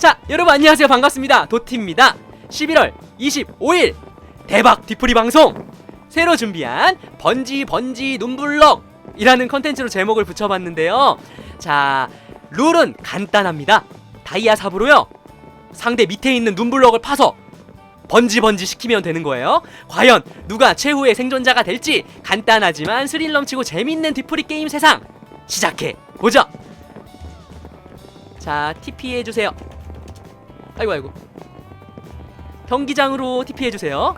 자, 여러분 안녕하세요. 반갑습니다. 도티입니다. 11월 25일 대박 뒤풀이 방송 새로 준비한 번지 번지 눈블럭이라는 컨텐츠로 제목을 붙여봤는데요. 자, 룰은 간단합니다. 다이아 삽으로요. 상대 밑에 있는 눈블럭을 파서 번지 번지 시키면 되는 거예요. 과연 누가 최후의 생존자가 될지 간단하지만 스릴 넘치고 재밌는 뒤풀이 게임 세상 시작해 보죠. 자, TP 해주세요. 아이고 아이고. 경기장으로 TP 해주세요.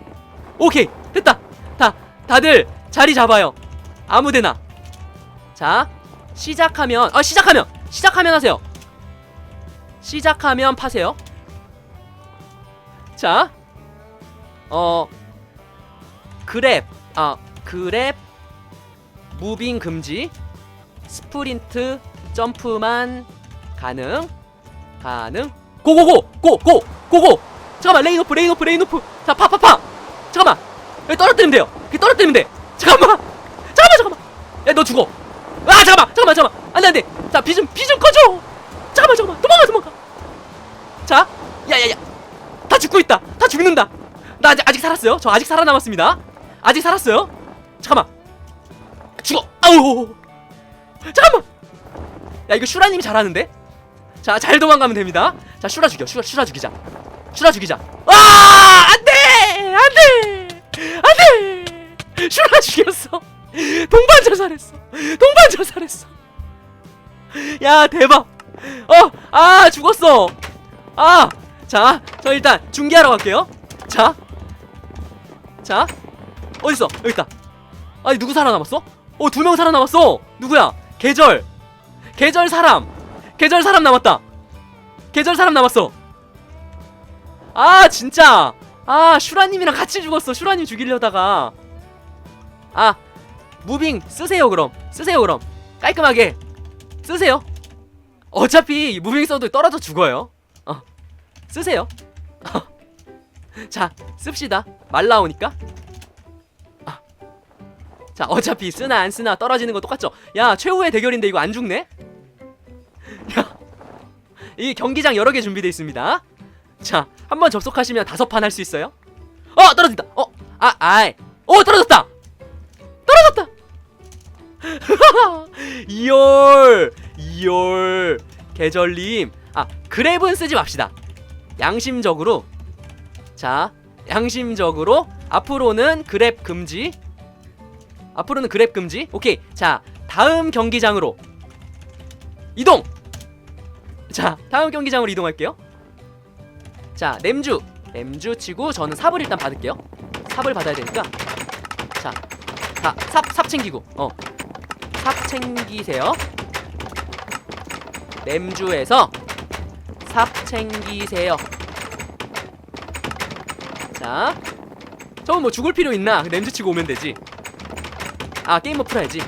오케이 됐다. 다 다들 자리 잡아요. 아무데나. 자, 시작하면 아 시작하면 시작하면 하세요. 시작하면 파세요. 자, 어 그랩 아 그랩 무빙 금지 스프린트 점프만 가능 가능 고고고! 고고 고고! 잠깐만 레인 오프 레인 오프 레인 오프! 자 파파파! 잠깐만! 여기 떨어뜨리면 돼요! 여기 떨어뜨리면 돼! 잠깐만! 잠깐만 잠깐만! 야 너 죽어! 아 잠깐만! 잠깐만 잠깐만! 안돼 안돼! 자비좀비좀 꺼줘! 잠깐만 잠깐만! 도망가 도망가! 자 야야야! 다 죽고 있다! 다 죽는다! 나 아직 아직 살았어요? 저 아직 살아남았습니다! 아직 살았어요? 잠깐만! 죽어! 아우! 잠깐만! 야 이거 슈라님이 잘하는데 자 잘 도망가면 됩니다 자 슈라 죽여 슈라 슈라 죽이자 슈라 죽이자 아 안 돼 안 돼 안 돼 슈라 죽였어 동반 자살했어 동반 자살했어 야 대박 어 아 죽었어 아 자 저 일단 중계하러 갈게요 자 자, 어딨어? 여기 있다. 아니 누구 살아남았어? 어 두 명 살아남았어. 누구야? 계절. 계절 사람. 계절 사람 남았다. 계절 사람 남았어. 아 진짜. 아 슈라님이랑 같이 죽었어. 슈라님 죽이려다가. 아 무빙 쓰세요 그럼. 쓰세요 그럼. 깔끔하게 쓰세요. 어차피 무빙 써도 떨어져 죽어요. 어 쓰세요. 자 씁시다. 말 나오니까. 아. 자 어차피 쓰나 안 쓰나 떨어지는 거 똑같죠. 야 최후의 대결인데 이거 안 죽네? 야. 이 경기장 여러 개 준비되어 있습니다. 자, 한번 접속하시면 다섯 판 할 수 있어요. 어, 떨어진다. 어, 아, 아이. 어, 떨어졌다. 떨어졌다. 2월, 2월 계절님. 아, 그랩은 쓰지 맙시다. 양심적으로. 자, 양심적으로 앞으로는 그랩 금지. 앞으로는 그랩 금지. 오케이. 자, 다음 경기장으로 이동. 자, 다음 경기장으로 이동할게요. 자, 램주. 램주 치고 저는 삽을 일단 받을게요. 삽을 받아야 되니까. 자, 다 삽, 삽 챙기고. 어. 삽 챙기세요. 램주에서 삽 챙기세요. 자, 저건 뭐 죽을 필요 있나? 램주 치고 오면 되지. 아, 게임 모드 풀어야지.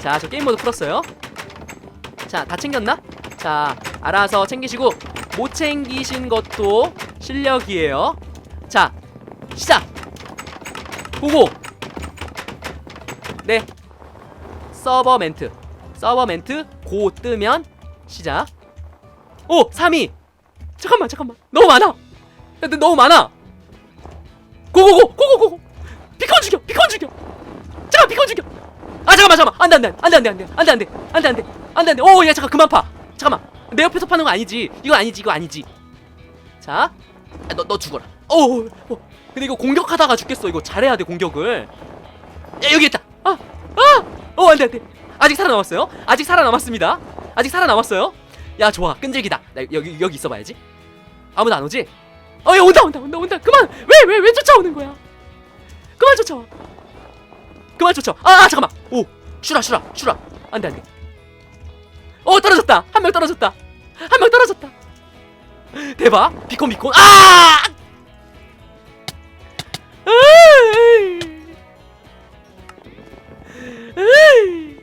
자, 저 게임 모드 풀었어요. 자, 다 챙겼나? 자, 알아서 챙기시고 못 챙기신 것도 실력이에요. 자, 시작. 보고. 네. 서버 멘트. 서버 멘트 고 뜨면 시작. 오, 3위. 잠깐만, 잠깐만. 너무 많아. 야, 근데 너무 많아. 고고고, 고고고. 비컨 죽여, 비컨 죽여. 잠깐 비컨 죽여. 아 잠깐만 잠깐만 안돼 안돼 안돼 안돼 안돼 안돼 안돼 안돼 안돼 안돼 오야 잠깐 그만 파 잠깐만 내 옆에서 파는 거 아니지? 이거 아니지 이거 아니지. 자 너 너 죽어라. 오 어, 근데 이거 공격하다가 죽겠어. 이거 잘해야 돼 공격을. 야 여기 있다. 아아 어 안돼 안돼. 아직 살아남았어요? 아직 살아남았습니다. 아직 살아남았어요? 야 좋아. 끈질기다. 나 여기 여기 있어봐야지. 아무도 안 오지? 어야 온다 온다 온다 온다. 그만! 왜 왜 왜 쫓아오는 거야? 그만 쫓아와. 그만 쫓아. 아 잠깐만. 오 슈라 슈라 슈라. 안돼 안돼. 어 떨어졌다. 한 명 떨어졌다. 한 명 떨어졌다. 대박. 비콘 비콘. 아! 으이.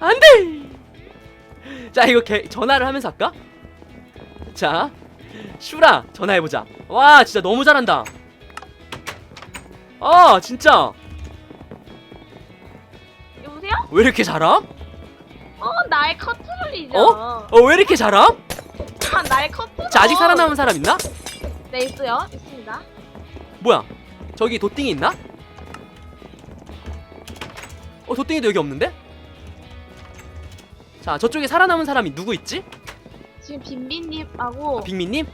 안돼. 자 이거 개, 전화를 하면서 할까? 자 슈라 전화해 보자. 와 진짜 너무 잘한다. 아 진짜 여보세요? 왜 이렇게 잘함? 어, 나의 어? 어 왜 이렇게 잘함? 잠깐만 나의 컨트롤. 자 아직 살아남은 사람 있나? 네 있어요. 있습니다. 뭐야? 저기 도띵이 있나? 어 도띵이도 여기 없는데? 자 저쪽에 살아남은 사람이 누구 있지? 지금 빈빈님하고 아, 빅미님?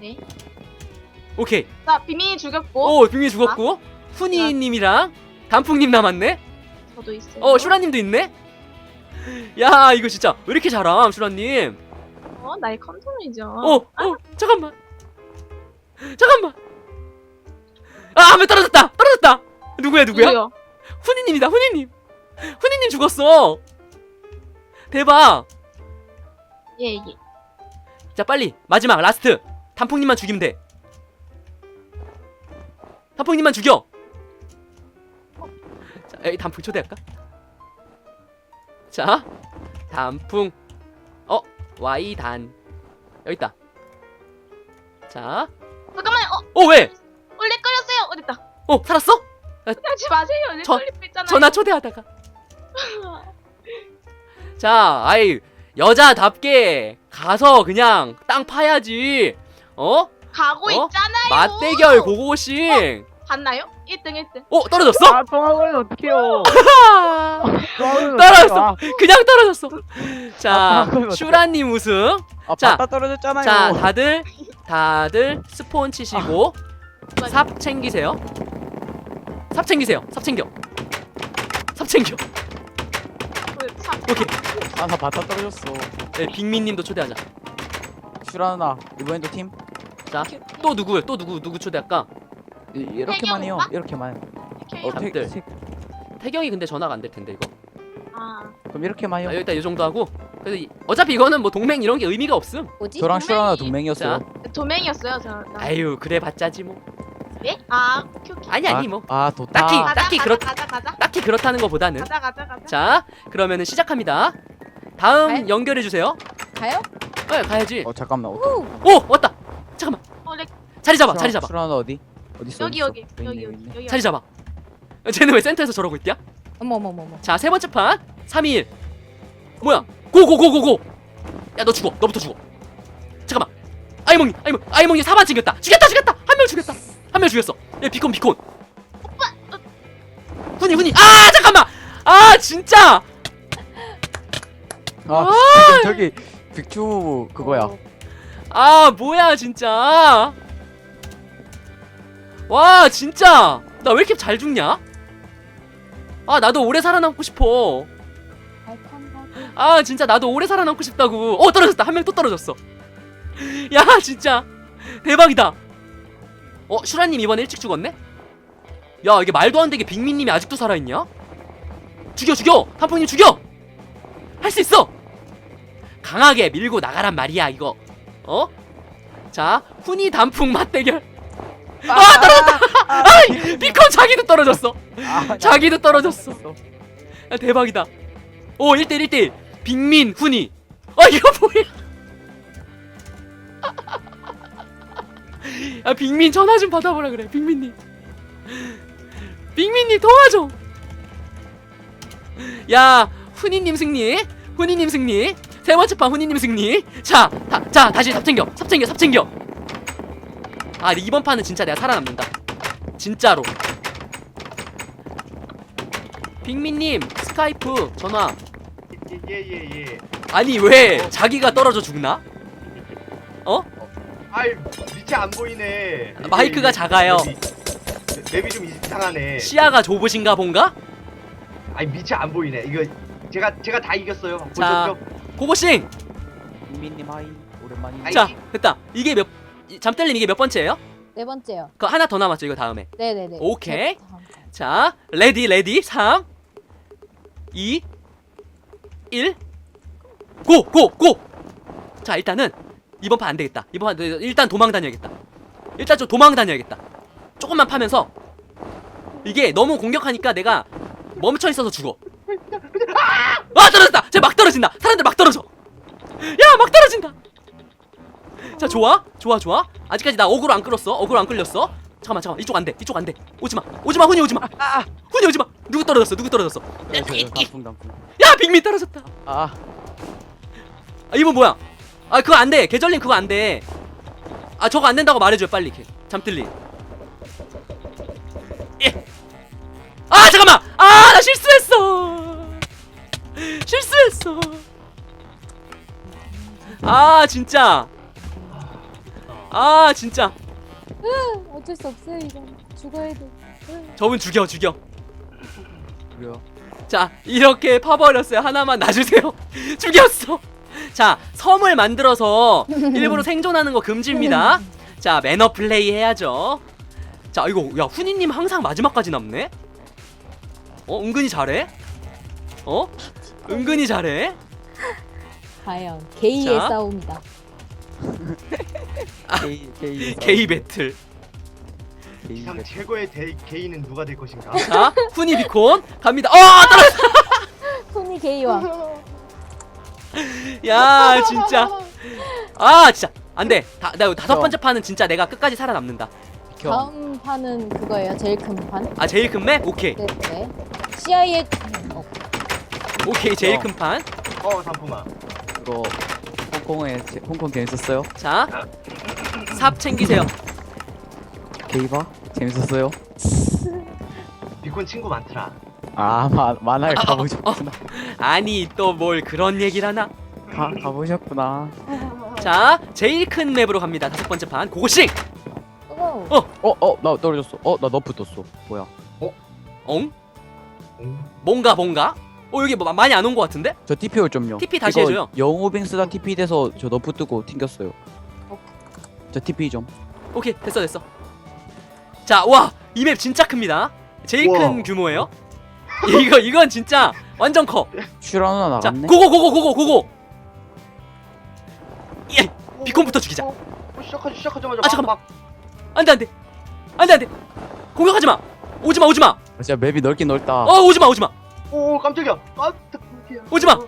네. 오케이 자 빈빈이 죽였고 오 빅미 죽었고 훈이님이랑 단풍님 남았네 저도 있어요. 어 슈라님도 있네 야 이거 진짜 왜 이렇게 잘함 슈라님 어 나의 컨트롤이죠. 어, 어, 잠깐만. 잠깐만. 아, 한명 떨어졌다. 떨어졌다. 누구야, 누구야? 누구요? 훈이님이다, 훈이님. 훈이님 죽었어. 대박. 예 예. 자, 빨리 마지막 라스트. 단풍님만 죽이면 돼. 단풍님만 죽여. 자, 에이, 단풍 초대할까? 자, 단풍. 어, Y 단. 여기 있다. 자, 잠깐만 어어 왜? 원래 끌렸어요. 어딨다. 어 살았어? 하지 마세요. 원래 저- 끌리고 있잖아요. 전화 초대하다가. 자, 아이 여자답게 가서 그냥 땅 파야지. 어? 가고 어? 있잖아요. 맞대결 고고싱. 봤나요? 1등 1등. 어 떨어졌어? 아, 통화를 어떡해요. 아, 떨어졌어. 어떡해요. 그냥 떨어졌어. 자, 아, 그러면 어떡해. 슈라님 우승. 아, 자, 바다 떨어졌잖아요. 자, 다들 다들 스폰 치시고 삽 챙기세요. 삽 챙기세요. 삽 챙겨. 삽 챙겨. 오케이. 아, 나 바다 떨어졌어. 네, 빅민님도 초대하자. 슈라나 이번에도 팀 자, 또 누구? 또 누구 누구 초대할까? 이, 이렇게만 해요. 오빠? 이렇게만. 이렇게 어, 태, 잠들. 태, 태경이 근데 전화가 안 될 텐데 이거. 아 그럼 이렇게만 아, 해요. 여기다 이 정도 하고. 그래서 이- 어차피 이거는 뭐 동맹 이런 게 의미가 없음. 뭐지? 저랑 슈라나 동맹이었어요. 도맹이었어요 저. 나. 아유 그래 봤자지 뭐. 예? 아 오케이 오케이. 아니 아니 뭐. 아, 도타. 딱히- 가자 딱히 가자, 그렇- 가자 가자 딱히 그렇다는 거보다는. 가자 가자 가자. 자, 그러면은 시작합니다. 다음 가요? 연결해 주세요. 가요? 네, 가야지. 어, 잠깐만. 어, 우! 오 왔다. 잠깐만. 어, 렉. 자리 잡아. 슈라- 자리 잡아. 슈라나 어디? 어디 있어? 여기 여기? 여기 여기. 여기. 자리 잡아. 쟤는 왜 센터에서 저러고 있냐? 어머 어머 어머 어머. 자, 세 번째 판. 3일. 뭐야? 고고고고고고. 야, 너 죽어. 너부터 죽어. 잠깐만. 아이몽이, 아이몽, 아이몽이 사반 챙겼다. 죽였다, 죽였다. 한 명 죽였다. 한 명 죽였어. 얘 비콘, 비콘. 훈이, 훈이. 아, 잠깐만. 아, 진짜. 아, 지금 저기 빅주 그거야. 어, 아, 뭐야, 진짜. 와, 진짜. 나 왜 이렇게 잘 죽냐? 아, 나도 오래 살아남고 싶어. 아 진짜 나도 오래 살아남고 싶다고. 어 떨어졌다. 한 명 또 떨어졌어. 야 진짜. 대박이다. 어 슈라님 이번에 일찍 죽었네? 야 이게 말도 안 되게 빅민님이 아직도 살아있냐? 죽여 죽여! 단풍님 죽여! 할 수 있어! 강하게 밀고 나가란 말이야 이거. 어? 자 훈이 단풍 맞대결 아 떨어졌다 아이 비콘 자기도 떨어졌어 아, 자기도 떨어졌어 야, 대박이다. 오, 1대1, 1대1. 빅민, 훈이. 아, 이거 뭐야? 야, 빅민 전화 좀 받아보라 그래, 빅민님. 빅민님 좀. 야, 훈이님 승리. 훈이님 승리. 세 번째 판 훈이님 승리. 자, 다, 자, 다시 삽 챙겨. 삽 챙겨, 삽 챙겨. 아, 근데 이번 판은 진짜 내가 살아남는다. 진짜로. 빅민님, 스카이프 전화. 예예예 예. 아니 왜 자기가 떨어져 죽나? 어? 아이 밑에 안 보이네. 이게- 마이크가 작아요. 맵이, 맵이 좀 이상하네. 시야가 좁으신가 본가? 아니 밑에 안 보이네. 이거 제가 제가 다 이겼어요. 자. 고고싱. 민님 하이 오랜만이. 아이. 자, 됐다. 이게 몇 이- 잠들님 이게 몇 번째예요? 네 번째요. 그 하나 더 남았죠, 이거 다음에. 네네네. 오케이. 거. 자, 레디 레디 3 2 1 고! 고! 고! 자, 일단은 이번 판 안 되겠다. 이번 판 일단 도망 다녀야겠다. 일단 좀 도망 다녀야겠다. 조금만 파면서 이게 너무 공격하니까 내가 멈춰 있어서 죽어. 아, 떨어졌다. 쟤 막 떨어진다. 사람들 막 떨어져. 야, 막 떨어진다. 자, 좋아. 좋아, 좋아. 아직까지 나 어그로 안 끌었어. 어그로 안 끌렸어. 잠깐만, 잠깐만. 이쪽 안 돼. 이쪽 안 돼. 오지 마. 오지 마. 훈이 오지 마. 아, 훈이 오지 마. 누구 떨어졌어? 누구 떨어졌어? 저, 저, 단풍 단풍. 야, 빅민 떨어졌다. 아, 아, 이번 뭐야? 아 그거 안돼 계절님 그거 안돼 아 저거 안 된다고 말해줘요 빨리 개- 잠들리 예아 잠깐만 아 나 실수했어 실수했어 아 진짜 아 진짜. 어쩔 수 없어요 이건. 죽어야 돼. 저분 죽여 죽여. 그래요. 자 이렇게 파버렸어요. 하나만 놔주세요. 죽였어. 자 섬을 만들어서 일부러 생존하는 거 금지입니다. 자 매너 플레이 해야죠. 자 이거 야 훈이님 항상 마지막까지 남네? 어 은근히 잘해? 어? 은근히 잘해? 과연 게이의 자. 싸움이다. 게이 게이 게이 배틀 게이 세상 배틀. 최고의 대, 게이는 누가 될 것인가? 자 훈이 비콘 갑니다 어 떨어졌어 손이 게이와 야 진짜 아 진짜 안 돼 다, 나 다섯 어. 번째 판은 진짜 내가 끝까지 살아남는다 비켜. 다음 판은 그거예요. 제일 큰 판. 아 제일 큰 맵 오케이 네네. CIA 어, 오케이 제일 어. 큰 판. 어 단풍아. 이거 홍콩에 제- 홍콩 재밌었어요? 자, 삽 챙기세요. 게이바 재밌었어요? 비콘 친구 많더라. 아 마, 만화에 아, 어, 가보셨구나. 아니 또 뭘 그런 얘기를 하나? 가 가보셨구나. 자, 제일 큰 맵으로 갑니다. 다섯 번째 판. 고고싱. 어. 어어 나 떨어졌어. 어나 너프 떴어. 뭐야? 엉? 응? 뭔가 뭔가? 어 여기 뭐 많이 안 온 것 같은데? 저 TP 올 좀요. TP 다시 이거 해줘요. 영호빙 쓰다 TP 돼서 저 너프 뜨고 튕겼어요. 저 TP 좀. 오케이 됐어 됐어. 자, 와 이 맵 진짜 큽니다. 제일 우와. 큰 규모예요. 이거 이건 진짜 완전 커. 슈라 누나 자, 나갔네. 고고 고고 고고 고고. 예, 비콘부터 죽이자. 어, 어, 시작하지 시작하자마자 아, 잠깐만. 막, 안돼 안돼 안돼 안돼. 공격하지 마. 오지 마 오지 마. 아, 진짜 맵이 넓긴 넓다. 어 오지 마 오지 마. 막, 오 깜짝이야. 아, 깜짝이야. 오지 마.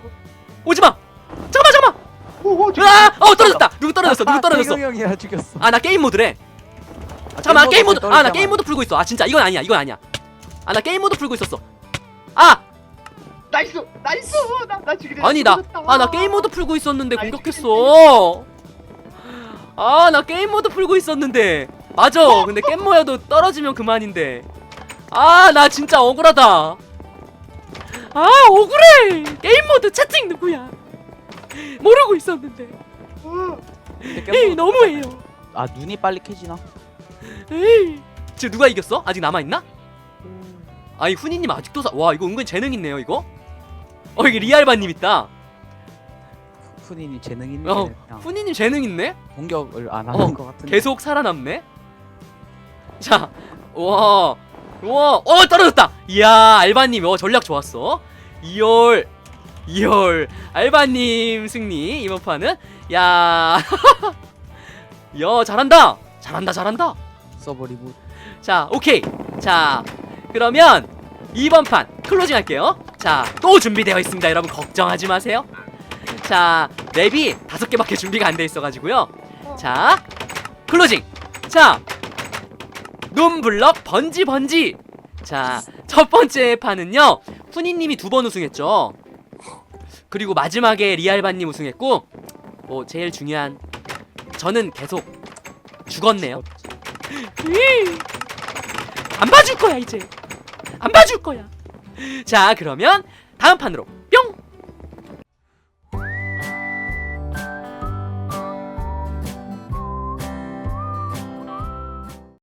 오지 마. 잠깐만 잠깐만. 오, 오, 아, 어 떨어졌다. 누구 떨어졌어? 누구 떨어졌어? 태경 형이라 죽였어. 아 나 게임 모드래. 잠깐만 게임 모드. 아 나. 게임 모드 풀고 있어. 아 진짜 이건 아니야. 이건 아니야. 아 나 게임 모드 풀고 있었어. 아 나이스 나이스 나 나 지금 아니 나 아 나 게임 모드 풀고 있었는데 공격했어. 아 나 게임 모드 풀고 있었는데. 맞아. 근데 깻모여도 떨어지면 그만인데. 아 나 진짜 억울하다. 아 억울해. 게임 모드 채팅 누구야? 모르고 있었는데. 에이 너무해요. 아 눈이 빨리 캐지나? 에이 지금 누가 이겼어? 아직 남아 있나? 아니 훈이님 아직도 사... 와 이거 은근 재능 있네요 이거. 어 이게 리알바님 있다. 훈이님 재능 있네. 어 그냥 훈이님 재능 있네. 공격을 안 하는 어, 것 같은데. 계속 살아남네. 자, 와, 와, 어 떨어졌다. 이야 알바님, 어 전략 좋았어. 2월, 2월 알바님 승리 이번 판은 야, 야 잘한다, 잘한다, 잘한다. 서버 리브. 자, 오케이. 자, 그러면 이번 판 클로징 할게요. 자, 또 준비되어 있습니다. 여러분 걱정하지 마세요. 자, 맵이 다섯 개밖에 준비가 안 돼 있어가지고요. 자, 클로징. 자, 눈블럭 번지 번지. 자, 첫 번째 판은요. 훈이님이 두 번 우승했죠. 그리고 마지막에 리알바님 우승했고, 뭐 제일 중요한 저는 계속 죽었네요. 안 봐줄 거야 이제 안 봐줄 거야 자 그러면 다음 판으로